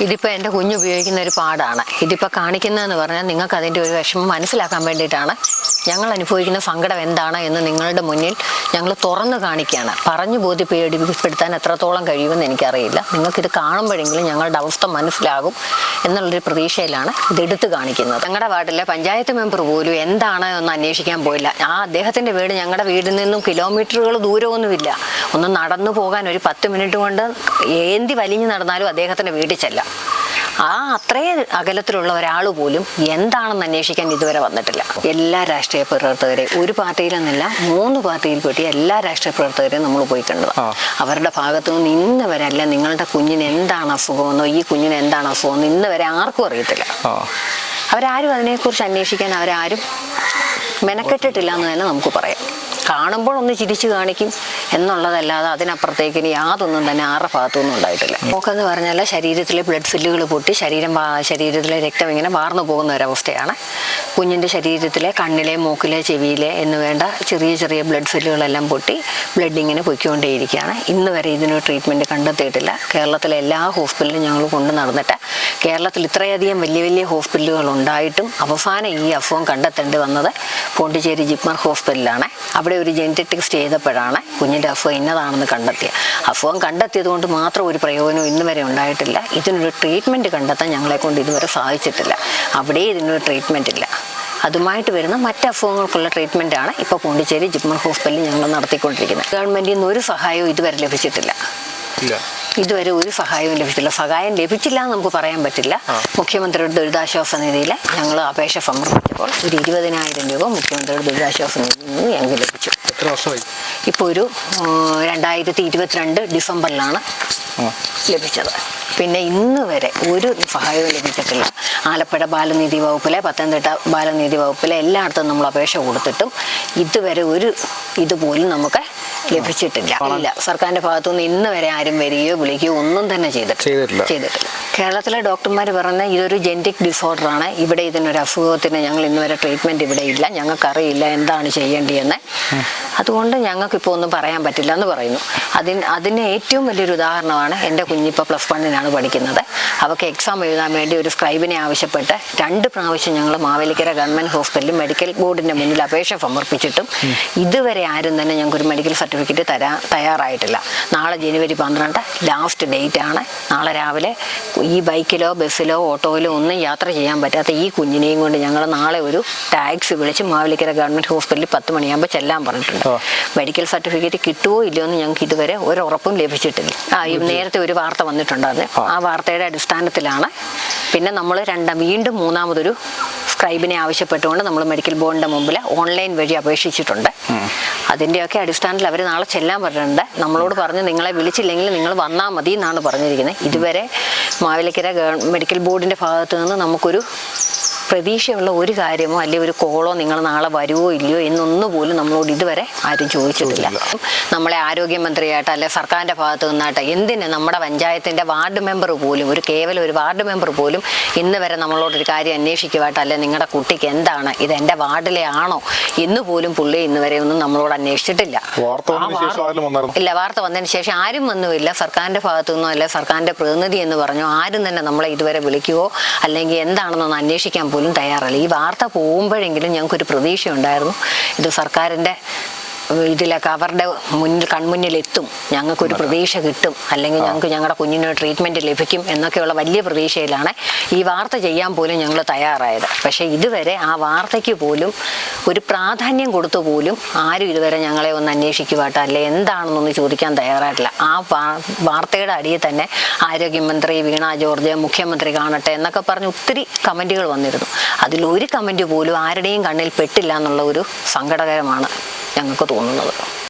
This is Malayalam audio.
ഇതിപ്പോൾ എന്റെ കുഞ്ഞ് ഉപയോഗിക്കുന്ന ഒരു പാടാണ്. ഇതിപ്പോൾ കാണിക്കുന്നതെന്ന് പറഞ്ഞാൽ നിങ്ങൾക്ക് അതിന്റെ ഒരു വിഷമം മനസ്സിലാക്കാൻ വേണ്ടിയിട്ടാണ്. ഞങ്ങൾ അനുഭവിക്കുന്ന സങ്കടം എന്താണ് എന്ന് നിങ്ങളുടെ മുന്നിൽ ഞങ്ങൾ തുറന്നു കാണിക്കുകയാണ്. പറഞ്ഞു ബോധ്യപ്പെടുത്താൻ എത്രത്തോളം കഴിയുമെന്ന് എനിക്കറിയില്ല. നിങ്ങൾക്കിത് കാണുമ്പോഴെങ്കിലും ഞങ്ങളുടെ അവസ്ഥ മനസ്സിലാകും എന്നുള്ളൊരു പ്രതീക്ഷയിലാണ് ഇതെടുത്ത് കാണിക്കുന്നത്. ഞങ്ങളുടെ വാർഡിലെ പഞ്ചായത്ത് മെമ്പർ പോലും എന്താണ് എന്ന് അന്വേഷിക്കാൻ പോയില്ല. ആ അദ്ദേഹത്തിന്റെ വീട് ഞങ്ങളുടെ വീടിൽ നിന്നും കിലോമീറ്ററുകൾ ദൂരമൊന്നുമില്ല. ഒന്ന് നടന്നു പോകാൻ ഒരു പത്ത് മിനിറ്റ് കൊണ്ട് ഏന്തി വലിഞ്ഞു നടന്നാലും അദ്ദേഹത്തിന്റെ വീട്ടിൽ ചെല്ലാം. ആ അത്രയും അകലത്തിലുള്ള ഒരാൾ പോലും എന്താണെന്ന് അന്വേഷിക്കാൻ ഇതുവരെ വന്നിട്ടില്ല. എല്ലാ രാഷ്ട്രീയ പ്രവർത്തകരെയും ഒരു പാർട്ടിയിലെന്നല്ല മൂന്ന് പാർട്ടിയിൽ പെട്ടിയ എല്ലാ രാഷ്ട്രീയ പ്രവർത്തകരെയും നമ്മൾ പോയി കണ്ടത്. അവരുടെ ഭാഗത്തു നിന്ന് ഇന്ന് വരെ അല്ല നിങ്ങളുടെ കുഞ്ഞിന് എന്താണ് അസുഖമെന്നോ ഈ കുഞ്ഞിന് എന്താണ് അസുഖമെന്നോ ഇന്ന് വരെ ആർക്കും അറിയത്തില്ല. അവരാരും അതിനെക്കുറിച്ച് അന്വേഷിക്കാൻ അവരാരും മെനക്കെട്ടിട്ടില്ല എന്ന് തന്നെ നമുക്ക് പറയാം. കാണുമ്പോൾ ഒന്ന് ചിരിച്ചു കാണിക്കും എന്നുള്ളതല്ലാതെ അതിനപ്പുറത്തേക്ക് ഇനി യാതൊന്നും തന്നെ ആരുടെ ഭാഗത്തുനിന്നും ഉണ്ടായിട്ടില്ല. നോക്കെന്ന് പറഞ്ഞാൽ ശരീരത്തിലെ ബ്ലഡ് സെല്ലുകൾ പൊട്ടി ശരീരം ശരീരത്തിലെ രക്തം ഇങ്ങനെ വാർന്നു പോകുന്ന ഒരവസ്ഥയാണ്. കുഞ്ഞിന്റെ ശരീരത്തിലെ കണ്ണിലെ മൂക്കിലെ ചെവിയിലെ എന്ന് വേണ്ട ചെറിയ ചെറിയ ബ്ലഡ് സെല്ലുകളെല്ലാം പൊട്ടി ബ്ലഡ് ഇങ്ങനെ പൊയ്ക്കൊണ്ടേയിരിക്കുകയാണ്. ഇന്ന് വരെ ഇതിന് ട്രീറ്റ്മെന്റ് കണ്ടെത്തിയിട്ടില്ല. കേരളത്തിലെ എല്ലാ ഹോസ്പിറ്റലിലും ഞങ്ങൾ കൊണ്ടു നടന്നിട്ട് കേരളത്തിൽ ഇത്രയധികം വലിയ വലിയ ഹോസ്പിറ്റലുകൾ ഉണ്ടായിട്ടും അവസാനം ഈ അസുഖം കണ്ടെത്തേണ്ടി വന്നത് പോണ്ടിച്ചേരി ജിപ്മർ ഹോസ്പിറ്റലിലാണ്. അവിടെ ഒരു ജനറ്റിക് ടെസ്റ്റ് ചെയ്തപ്പോഴാണ് കുഞ്ഞിന്റെ അസുഖം ഇന്നതാണെന്ന് കണ്ടെത്തിയത്. അസുഖം കണ്ടെത്തിയത് കൊണ്ട് മാത്രം ഒരു പ്രയോജനം ഇന്ന് വരെ ഉണ്ടായിട്ടില്ല. ഇതിനൊരു ട്രീറ്റ്മെന്റ് കണ്ടെത്താൻ ഞങ്ങളെ കൊണ്ട് ഇതുവരെ സാധിച്ചിട്ടില്ല. അവിടെ ഇതിനൊരു ട്രീറ്റ്മെന്റ് ഇല്ല. അതുമായിട്ട് വരുന്ന മറ്റ് അസുഖങ്ങൾക്കുള്ള ട്രീറ്റ്മെന്റാണ് ഇപ്പോൾ പോണ്ടിച്ചേരി ജിപ്മർ ഹോസ്പിറ്റലിൽ ഞങ്ങൾ നടത്തിക്കൊണ്ടിരിക്കുന്നത്. ഗവൺമെന്റിൽ നിന്ന് ഒരു സഹായവും ഇതുവരെ ലഭിച്ചിട്ടില്ല. ഇതുവരെ ഒരു സഹായവും ലഭിച്ചില്ല. സഹായം ലഭിച്ചില്ല എന്ന് നമുക്ക് പറയാൻ പറ്റില്ല. മുഖ്യമന്ത്രിയുടെ ദുരിതാശ്വാസ നിധിയിൽ ഞങ്ങൾ അപേക്ഷ സമർപ്പിച്ചപ്പോൾ ഒരു ഇരുപതിനായിരം രൂപ മുഖ്യമന്ത്രിയുടെ ദുരിതാശ്വാസ നിധിയിൽ നിന്ന് ഞങ്ങൾക്ക് ലഭിച്ചു. ഇപ്പോൾ ഒരു രണ്ടായിരത്തി ഇരുപത്തിരണ്ട് ഡിസംബറിലാണ് ലഭിച്ചത്. പിന്നെ ഇന്ന് വരെ ഒരു സഹായവും ലഭിച്ചിട്ടില്ല. ആലപ്പുഴ ബാലനീതി വകുപ്പിലെ പത്തനംതിട്ട ബാലനീതി വകുപ്പിലെ എല്ലായിടത്തും നമ്മൾ അപേക്ഷ കൊടുത്തിട്ടും ഇതുവരെ ഒരു ഇതുപോലും നമുക്ക് ലഭിച്ചിട്ടില്ല. ഇല്ല. സർക്കാരിന്റെ ഭാഗത്തുനിന്ന് ഇന്ന് വരെ ആരും വരികയോ വിളിക്കുകയോ ഒന്നും തന്നെ ചെയ്തിട്ടില്ല. ചെയ്തിട്ടില്ല. കേരളത്തിലെ ഡോക്ടർമാർ പറഞ്ഞ ഇതൊരു ജെനറ്റിക് ഡിസോർഡറാണ്. ഇവിടെ ഇതിനൊരു അസുഖത്തിന് ഞങ്ങൾ ഇന്നുവരെ ട്രീറ്റ്മെന്റ് ഇവിടെ ഇല്ല. ഞങ്ങൾക്കറിയില്ല എന്താണ് ചെയ്യേണ്ടിയെന്ന്. അതുകൊണ്ട് ഞങ്ങൾക്കിപ്പോൾ ഒന്നും പറയാൻ പറ്റില്ല എന്ന് പറയുന്നു. അതിന് അതിന് ഏറ്റവും വലിയൊരു ഉദാഹരണമാണ് എന്റെ കുഞ്ഞിപ്പോൾ പ്ലസ് വണ്ണിനാണ് പഠിക്കുന്നത്. അവൾക്ക് എക്സാം എഴുതാൻ വേണ്ടി ഒരു സ്ക്രൈബിനെ ആവശ്യപ്പെട്ട് രണ്ട് പ്രാവശ്യം ഞങ്ങൾ മാവേലിക്കര ഗവൺമെന്റ് ഹോസ്പിറ്റലിൽ മെഡിക്കൽ ബോർഡിന്റെ മുന്നിൽ അപേക്ഷ സമർപ്പിച്ചിട്ടും ഇതുവരെ ആരും തന്നെ ഞങ്ങൾക്ക് ഒരു മെഡിക്കൽ സർട്ടിഫിക്കറ്റ് തരാൻ തയ്യാറായിട്ടില്ല. നാളെ ജനുവരി പന്ത്രണ്ട് ലാസ്റ്റ് ഡേറ്റ് ആണ് നാളെ രാവിലെ ഈ ബൈക്കിലോ ബസ്സിലോ ഓട്ടോയിലോ ഒന്നും യാത്ര ചെയ്യാൻ പറ്റാത്ത ഈ കുഞ്ഞിനെയും കൊണ്ട് ഞങ്ങൾ നാളെ ഒരു ടാക്സി വിളിച്ച് മാവലിക്കര ഗവൺമെന്റ് ഹോസ്പിറ്റലിൽ പത്ത് മണിയാകുമ്പോൾ ചെല്ലാൻ പറഞ്ഞിട്ടുണ്ട്. മെഡിക്കൽ സർട്ടിഫിക്കറ്റ് കിട്ടുമോ ഇല്ലയോ എന്ന് ഞങ്ങൾക്ക് ഇതുവരെ ഒരു ഉറപ്പും ലഭിച്ചിട്ടില്ല. ആ നേരത്തെ ഒരു വാർത്ത വന്നിട്ടുണ്ടായിരുന്നു. ആ. ആ വാർത്തയുടെ അടിസ്ഥാനത്തിലാണ്. പിന്നെ നമ്മൾ രണ്ടാം വീണ്ടും മൂന്നാമതൊരു സ്ക്രൈബിനെ ആവശ്യപ്പെട്ടുകൊണ്ട് നമ്മൾ മെഡിക്കൽ ബോർഡിന്റെ മുമ്പിൽ ഓൺലൈൻ വഴി അപേക്ഷിച്ചിട്ടുണ്ട്. അതിന്റെയൊക്കെ അടിസ്ഥാനത്തിൽ അവർ നാളെ ചെല്ലാൻ പറഞ്ഞിട്ടുണ്ട്. നമ്മളോട് പറഞ്ഞ് നിങ്ങളെ വിളിച്ചില്ലെങ്കിൽ നിങ്ങൾ വന്നാൽ മതി എന്നാണ് പറഞ്ഞിരിക്കുന്നത്. ഇതുവരെ മാവേലിക്കര മെഡിക്കൽ ബോർഡിന്റെ ഭാഗത്ത് നിന്ന് നമുക്കൊരു പ്രതീക്ഷയുള്ള ഒരു കാര്യമോ അല്ലെങ്കിൽ ഒരു കോളോ നിങ്ങൾ നാളെ വരുമോ ഇല്ലയോ എന്നൊന്നും പോലും നമ്മളോട് ഇതുവരെ ആരും ചോദിച്ചിട്ടില്ല. നമ്മളെ ആരോഗ്യമന്ത്രിയായിട്ട് അല്ലെ സർക്കാരിന്റെ ഭാഗത്ത് നിന്നായിട്ട് എന്തിന് നമ്മുടെ പഞ്ചായത്തിന്റെ വാർഡ് മെമ്പർ പോലും ഒരു കേവലം ഒരു വാർഡ് മെമ്പർ പോലും ഇന്ന് വരെ നമ്മളോട് ഒരു കാര്യം അന്വേഷിക്കുവായിട്ട് അല്ലെ നിങ്ങളുടെ കുട്ടിക്ക് എന്താണ് ഇത് എന്റെ വാർഡിലെ ആണോ എന്ന് പോലും പുള്ളി ഇന്ന് വരെ ഒന്നും നമ്മളോട് അന്വേഷിച്ചിട്ടില്ല. ഇല്ല വാർത്ത വന്നതിന് ശേഷം ആരും വന്നുമില്ല. സർക്കാരിന്റെ ഭാഗത്തു നിന്നോ അല്ലെ സർക്കാരിന്റെ പ്രതിനിധി എന്ന് പറഞ്ഞോ ആരും തന്നെ നമ്മളെ ഇതുവരെ വിളിക്കുവോ അല്ലെങ്കിൽ എന്താണെന്നൊന്ന് അന്വേഷിക്കാൻ പോലും തയ്യാറല്ല. ഈ വാർത്ത പോകുമ്പോഴെങ്കിലും ഞങ്ങൾക്കൊരു പ്രതീക്ഷ ഉണ്ടായിരുന്നു ഇത് സർക്കാരിന്റെ ഇതിലൊക്കെ അവരുടെ മുന്നിൽ കൺമുന്നിൽ എത്തും ഞങ്ങൾക്കൊരു പ്രതീക്ഷ കിട്ടും. അല്ലെങ്കിൽ ഞങ്ങൾക്ക് ഞങ്ങളുടെ കുഞ്ഞിന് ട്രീറ്റ്മെന്റ് ലഭിക്കും എന്നൊക്കെയുള്ള വലിയ പ്രതീക്ഷയിലാണ് ഈ വാർത്ത ചെയ്യാൻ പോലും ഞങ്ങൾ തയ്യാറായത്. പക്ഷേ ഇതുവരെ ആ വാർത്തയ്ക്ക് പോലും ഒരു പ്രാധാന്യം കൊടുത്തു പോലും ആരും ഇതുവരെ ഞങ്ങളെ ഒന്ന് അന്വേഷിക്കുവാട്ടോ അല്ലെ എന്താണെന്നൊന്ന് ചോദിക്കാൻ തയ്യാറായിട്ടില്ല. ആ വാർത്തയുടെ അടിയിൽ തന്നെ ആരോഗ്യമന്ത്രി വീണ ജോർജ് മുഖ്യമന്ത്രി കാണട്ടെ എന്നൊക്കെ പറഞ്ഞ് ഒത്തിരി കമന്റുകൾ വന്നിരുന്നു. അതിൽ ഒരു കമന്റ് പോലും ആരുടെയും കണ്ണിൽ പെട്ടില്ല എന്നുള്ള ഒരു സങ്കടകരമാണ്. ഞങ്ങൾക്ക് തോന്നുന്നത്